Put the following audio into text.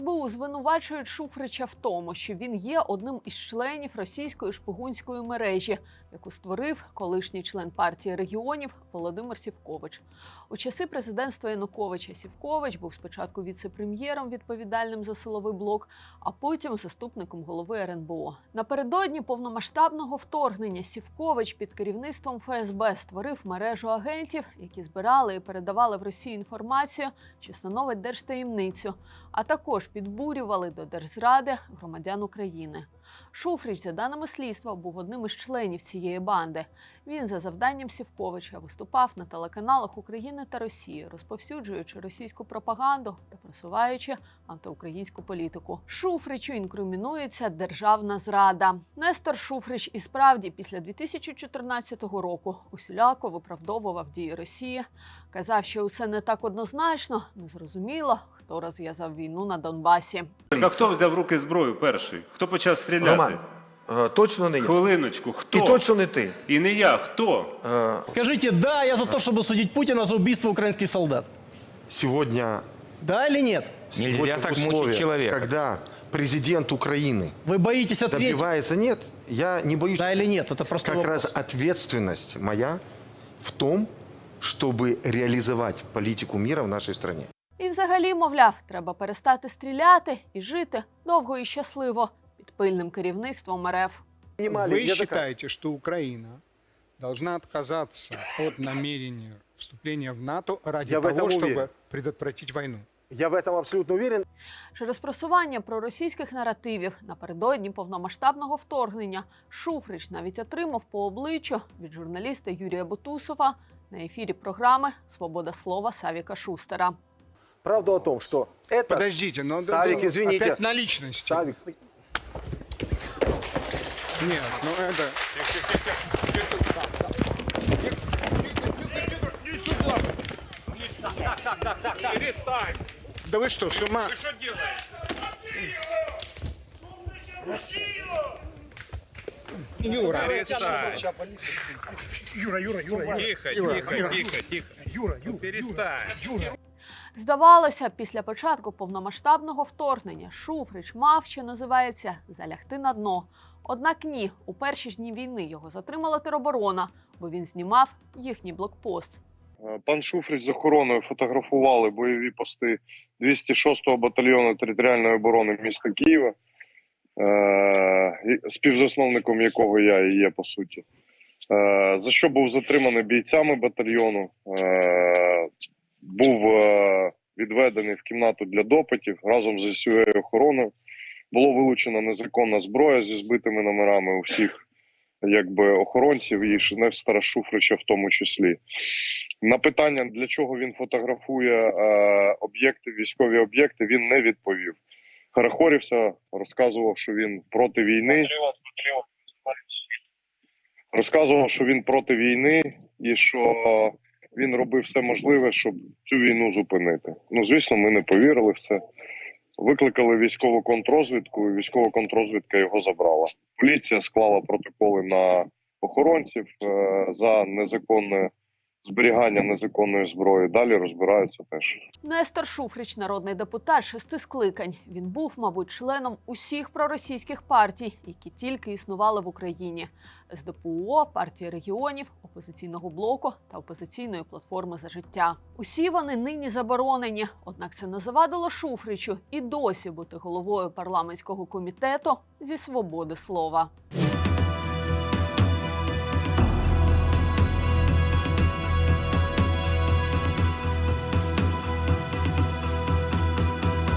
СБУ звинувачують Шуфрича в тому, що він є одним із членів російської шпигунської мережі, яку створив колишній член партії регіонів Володимир Сівкович. У часи президентства Януковича Сівкович був спочатку віце-прем'єром, відповідальним за силовий блок, а потім заступником голови РНБО. Напередодні повномасштабного вторгнення Сівкович під керівництвом ФСБ створив мережу агентів, які збирали і передавали в Росію інформацію, що становить держтаємницю, а також підбурювали до Держради громадян України. Шуфрич, за даними слідства, був одним із членів цієї банди. Він за завданням Сівковича виступав на телеканалах України та Росії, розповсюджуючи російську пропаганду та просуваючи антиукраїнську політику. Шуфричу інкримінується державна зрада. Нестор Шуфрич і справді після 2014 року усіляко виправдовував дії Росії, казав, що усе не так однозначно, незрозуміло, хто розв'язав війну на Донбасі. А хто взяв в руки зброю перший? Хто почав стріляти? Роман, е, точно не я. Хвилиночку, хто? І точно не ти. І не я, хто? Е, Скажите, да, я за то, чтобы судить Путина за убийство украинских солдат. Сегодня, Да или нет? Нельзя сегодня в так мучить условиях, человека. когда президент Украины Вы боитесь ответить? добивается... Нет, я не боюсь. Да или нет? Это просто Как вопрос. раз ответственность моя в том, чтобы реализовать политику мира в нашей стране. І взагалі, мовляв, треба перестати стріляти і жити довго і щасливо під пильним керівництвом РФ. Вы считаете, что Украина должна отказаться от намерения вступления в НАТО ради Я в того, этом чтобы уверен. предотвратить войну? Я в этом абсолютно уверен. Через просування проросійських наративів напередодні повномасштабного вторгнення Шуфрич навіть отримав по обличчю від журналіста Юрія Бутусова на ефірі програми Свобода слова Савіка Шустера. Правду о том, что это... Подождите, но Савик, извините. опять на личности. Савик, Нет, ну это... Да вы что, с ума? Юра, Юра, Юра, Юра, Тихо, Юра, тихо, Юра. тихо, тихо. Юра, Юра, Перестань. Здавалося, після початку повномасштабного вторгнення Шуфрич мав, що називається, залягти на дно. Однак ні, у перші ж дні війни його затримала тероборона, бо він знімав їхній блокпост. Е, Пан Шуфрич з охороною фотографували бойові пости 206-го батальйону територіальної оборони міста Києва, е, співзасновником якого я і є по суті. Е, За що був затриманий бійцями батальйону, відведений в кімнату для допитів разом з СУЕ охороною. Було вилучено незаконна зброя зі збитими номерами у всіх якби охоронців і Нестора Шуфрича в тому числі. На питання, для чого він фотографує е, об'єкти, військові об'єкти, він не відповів. Харахорівся, розказував, що він проти війни. Розказував, що він проти війни і що він робив все можливе, щоб цю війну зупинити. Ну, звісно, ми не повірили в це. Викликали військову контрозвідку. і військова контрозвідка його забрала. Поліція склала протоколи на охоронців е, за незаконне зберігання незаконної зброї. Далі розбираються теж. Нестор Шуфрич, народний депутат шести скликань. Він був, мабуть, членом усіх проросійських партій, які тільки існували в Україні: СДПУО, партії регіонів, опозиційного блоку та опозиційної платформи за життя. Усі вони нині заборонені. Однак це не завадило Шуфричу і досі бути головою парламентського комітету зі свободи слова.